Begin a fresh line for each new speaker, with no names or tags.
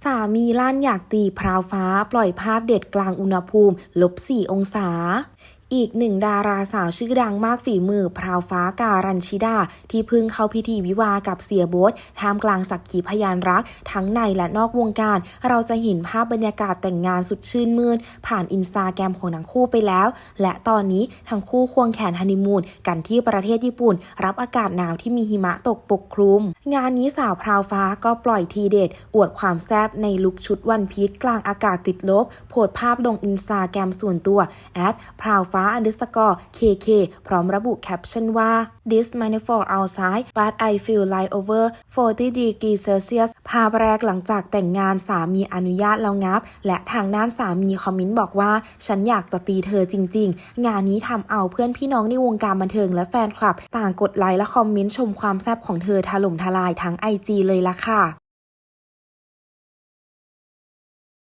สามีลั่นอยากตีพราวฟ้าปล่อยภาพเด็ดกลางอุณหภูมิลบ4องศา อีกหนึ่งดาราสาวชื่อดังมากฝีมือ พราวฟ้าการัญชิดา ที่เพิ่งเข้าพิธีวิวากับเสียโบ๊ทท่ามกลางสักขีพยานรัก ทั้งในและนอกวงการ เราจะเห็นภาพบรรยากาศแต่งงานสุดชื่นมื่นผ่านอินสตาแกรมของทั้งคู่ไปแล้ว และตอนนี้ทั้งคู่ควงแขนฮันนีมูนกันที่ประเทศญี่ปุ่น รับอากาศหนาวที่มีหิมะตกปกคลุม งานนี้สาวพราวฟ้าก็ปล่อยทีเด็ด อวดความแซ่บในลุคชุดวันพีชกลางอากาศติดลบ โพสภาพลงอินสตาแกรมส่วนตัวแอดพราวฟ้า underscore kk พร้อมระบุแคปชั่นว่า this manifold outside but I feel like over 40 degrees Celsius ภาพแรกหลังจากแต่งงานสามีอนุญาตแล้วงับ และทางด้านสามีคอมเมนต์บอกว่า ฉันอยากจะตีเธอจริง ๆ งานนี้ทำเอาเพื่อนพี่น้องในวงการบันเทิงและแฟนคลับ ต่างกดไลค์และคอมเมนต์ชมความแซ่บของเธอถล่มทลายทั้ง IG เลยล่ะค่ะ